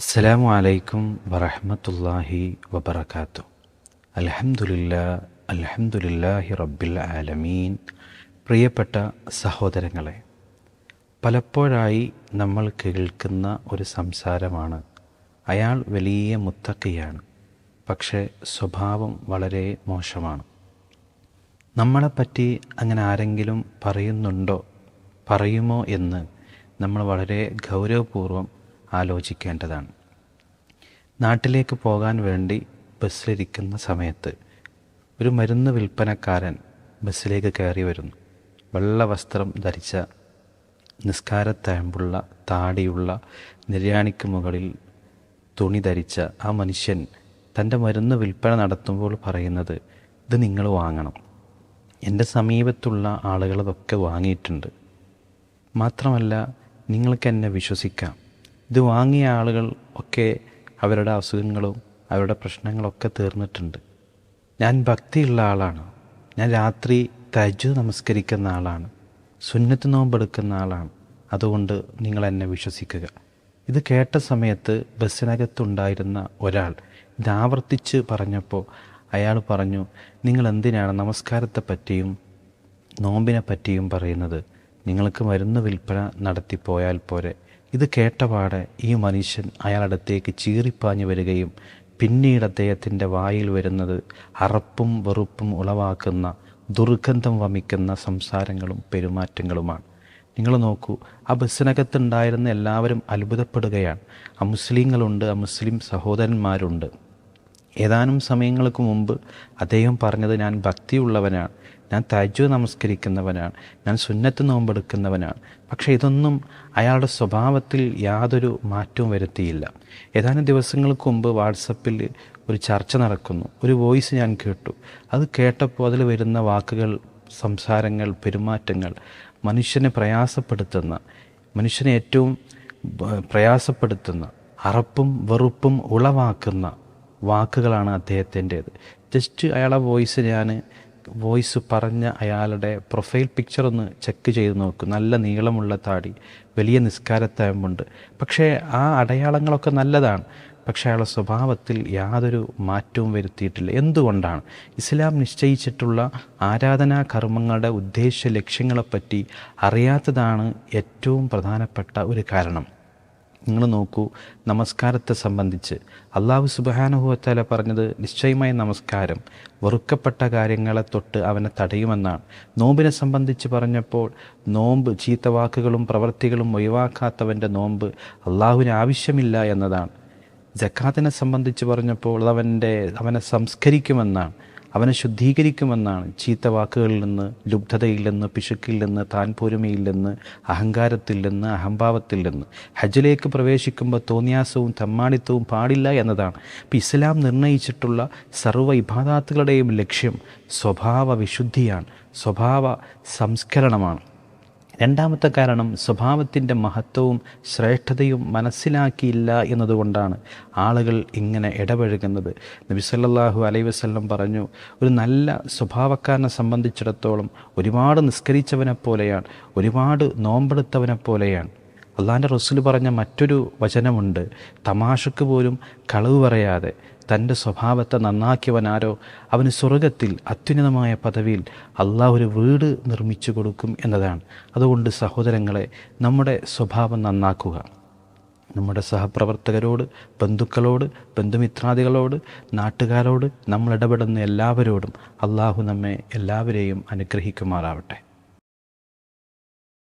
അസ്സലാമു അലൈക്കും വറഹമത്തല്ലാഹി വബർക്കാത്തു അലഹമുല്ല അലഹമുല്ലാഹി റബ്ബിൽ ആലമീൻ. പ്രിയപ്പെട്ട സഹോദരങ്ങളെ പലപ്പോഴായി നമ്മൾ കേൾക്കുന്ന ഒരു സംസാരമാണ് അയാൾ വലിയ മുത്തക്കയാണ് പക്ഷേ സ്വഭാവം വളരെ മോശമാണ്. നമ്മളെപ്പറ്റി അങ്ങനെ ആരെങ്കിലും പറയുന്നുണ്ടോ പറയുമോ എന്ന് നമ്മൾ വളരെ ഗൗരവപൂർവം ആലോചിക്കേണ്ടതാണ്. നാട്ടിലേക്ക് പോകാൻ വേണ്ടി ബസ്സിലിരിക്കുന്ന സമയത്ത് ഒരു മരുന്ന് വിൽപ്പനക്കാരൻ ബസ്സിലേക്ക് കയറി വരുന്നു. വെള്ള വസ്ത്രം ധരിച്ച നിസ്കാരത്തഴമ്പുള്ള താടിയുള്ള നിര്യാണിക്ക് മുകളിൽ തുണി ധരിച്ച ആ മനുഷ്യൻ തന്റെ മരുന്ന് വിൽപ്പന നടത്തുമ്പോൾ പറയുന്നത് ഇത് നിങ്ങൾ വാങ്ങണം. എന്റെ സമീപത്തുള്ള ആളുകൾ അതൊക്കെ വാങ്ങിയിട്ടുണ്ട്. മാത്രമല്ല നിങ്ങൾക്ക് എന്നെ വിശ്വസിക്കാം. ഇത് വാങ്ങിയ ആളുകൾ ഒക്കെ അവരുടെ അസുഖങ്ങളും അവരുടെ പ്രശ്നങ്ങളൊക്കെ തീർന്നിട്ടുണ്ട്. ഞാൻ ഭക്തിയുള്ള ആളാണ്. ഞാൻ രാത്രി തജു നമസ്കരിക്കുന്ന ആളാണ്. സുന്നത്ത് നോമ്പെടുക്കുന്ന ആളാണ്. അതുകൊണ്ട് നിങ്ങൾ എന്നെ വിശ്വസിക്കുക. ഇത് കേട്ട സമയത്ത് ബസ്സിനകത്തുണ്ടായിരുന്ന ഒരാൾ ഇത് ആവർത്തിച്ച് പറഞ്ഞപ്പോൾ അയാൾ പറഞ്ഞു നിങ്ങൾ എന്തിനാണ് നമസ്കാരത്തെ പറ്റിയും നോമ്പിനെ പറ്റിയും പറയുന്നത്? നിങ്ങൾക്ക് മരുന്ന് വിൽപ്പന നടത്തിപ്പോയാൽ പോരെ. ഇത് കേട്ടപാടെ ഈ മനുഷ്യൻ അയാളടുത്തേക്ക് ചീറിപ്പാഞ്ഞു വരികയും പിന്നീട് അദ്ദേഹത്തിന്റെ വായിൽ വരുന്നത് അറപ്പും വെറുപ്പും ഉളവാക്കുന്ന ദുർഗന്ധം വമിക്കുന്ന സംസാരങ്ങളും പെരുമാറ്റങ്ങളുമാണ്. നിങ്ങൾ നോക്കൂ ആ ബസ്സിനകത്തുണ്ടായിരുന്ന എല്ലാവരും അത്ഭുതപ്പെടുകയാണ്. ആ മുസ്ലിങ്ങളുണ്ട് ആ മുസ്ലിം സഹോദരന്മാരുണ്ട്. ഏതാനും സമയങ്ങൾക്ക് മുമ്പ് അദ്ദേഹം പറഞ്ഞത് ഞാൻ ഭക്തിയുള്ളവനാണ്. ഞാൻ തജു നമസ്കരിക്കുന്നവനാണ്. ഞാൻ സുന്നത്ത് നോമ്പെടുക്കുന്നവനാണ് പക്ഷേ ഇതൊന്നും അയാളുടെ സ്വഭാവത്തിൽ യാതൊരു മാറ്റവും വരുത്തിയില്ല. ഏതാനും ദിവസങ്ങൾക്ക് മുമ്പ് വാട്സപ്പിൽ ഒരു ചർച്ച നടക്കുന്നു. ഒരു വോയിസ് ഞാൻ കേട്ടു. അത് കേട്ടപ്പോൾ അതിൽ വരുന്ന വാക്കുകൾ സംസാരങ്ങൾ പെരുമാറ്റങ്ങൾ മനുഷ്യനെ പ്രയാസപ്പെടുത്തുന്ന മനുഷ്യനെ ഏറ്റവും പ്രയാസപ്പെടുത്തുന്ന അറപ്പും വെറുപ്പും ഉളവാക്കുന്ന വാക്കുകളാണ് അദ്ദേഹത്തിന്റേത്. ജസ്റ്റ് അയാളെ വോയിസ് ഞാൻ വോയിസ് പറഞ്ഞ അയാളുടെ പ്രൊഫൈൽ പിക്ചർ ഒന്ന് ചെക്ക് ചെയ്ത് നോക്കും. നല്ല നീളമുള്ള താടി വലിയ നിസ്കാരത്തയമ്പുണ്ട്. പക്ഷേ ആ അടയാളങ്ങളൊക്കെ നല്ലതാണ്. പക്ഷേ അയാളുടെ സ്വഭാവത്തിൽ യാതൊരു മാറ്റവും വരുത്തിയിട്ടില്ല. എന്തുകൊണ്ടാണ്? ഇസ്ലാം നിശ്ചയിച്ചിട്ടുള്ള ആരാധനാ കർമ്മങ്ങളുടെ ഉദ്ദേശ ലക്ഷ്യങ്ങളെപ്പറ്റി അറിയാത്തതാണ് ഏറ്റവും പ്രധാനപ്പെട്ട ഒരു കാരണം. നിങ്ങൾ നോക്കൂ നമസ്കാരത്തെ സംബന്ധിച്ച് അള്ളാഹു സുബാനുഭവത്തല പറഞ്ഞത് നിശ്ചയമായ നമസ്കാരം വെറുക്കപ്പെട്ട കാര്യങ്ങളെ തൊട്ട് അവനെ തടയുമെന്നാണ്. നോമ്പിനെ സംബന്ധിച്ച് പറഞ്ഞപ്പോൾ നോമ്പ് ചീത്ത വാക്കുകളും പ്രവൃത്തികളും ഒഴിവാക്കാത്തവന്റെ നോമ്പ് അള്ളാഹുവിന് ആവശ്യമില്ല എന്നതാണ്. ജക്കാത്തിനെ സംബന്ധിച്ച് പറഞ്ഞപ്പോൾ അവന്റെ അവനെ സംസ്കരിക്കുമെന്നാണ്. അവനെ ശുദ്ധീകരിക്കുമെന്നാണ്. ചീത്ത വാക്കുകളിൽ നിന്ന് ലുബ്ധതയിൽ നിന്ന് പിശുക്കിൽ നിന്ന് താൻ പോരുമയിൽ നിന്ന് അഹങ്കാരത്തിൽ നിന്ന് അഹംഭാവത്തിൽ നിന്ന്. ഹജ്ജിലേക്ക് പ്രവേശിക്കുമ്പോൾ തോന്നിയാസവും തമ്മാടിത്തവും പാടില്ല എന്നതാണ്. ഇപ്പം ഇസ്ലാം നിർണയിച്ചിട്ടുള്ള സർവ ഇബാദാത്തുകളുടെയും ലക്ഷ്യം സ്വഭാവ വിശുദ്ധിയാണ് സ്വഭാവ സംസ്കരണമാണ്. രണ്ടാമത്തെ കാരണം സ്വഭാവത്തിന്റെ മഹത്വവും ശ്രേഷ്ഠതയും മനസ്സിലാക്കിയില്ല എന്നതുകൊണ്ടാണ് ആളുകൾ ഇങ്ങനെ ഇടപഴകുന്നത്. നബി അലൈ വസല്ലം പറഞ്ഞു ഒരു നല്ല സ്വഭാവക്കാരനെ സംബന്ധിച്ചിടത്തോളം ഒരുപാട് നിസ്കരിച്ചവനെ പോലെയാണ് ഒരുപാട് നോമ്പെടുത്തവനെ പോലെയാണ്. അള്ളാഹിന്റെ റസൂൽ പറഞ്ഞ മറ്റൊരു വചനമുണ്ട് തമാശക്ക് പോലും കളവ് പറയാതെ തന്റെ സ്വഭാവത്തെ നന്നാക്കിയവനാരോ അവന് സ്വർഗത്തിൽ അത്യുന്നതമായ പദവിയിൽ അള്ളാഹ് ഒരു വീട് നിർമ്മിച്ചു കൊടുക്കും എന്നതാണ്. അതുകൊണ്ട് സഹോദരങ്ങളെ നമ്മുടെ സ്വഭാവം നന്നാക്കുക. നമ്മുടെ സഹപ്രവർത്തകരോട് ബന്ധുക്കളോട് ബന്ധുമിത്രാദികളോട് നാട്ടുകാരോട് നമ്മൾ ഇടപെടുന്ന എല്ലാവരോടും അള്ളാഹു നമ്മെ എല്ലാവരെയും അനുഗ്രഹിക്കുമാറാവട്ടെ.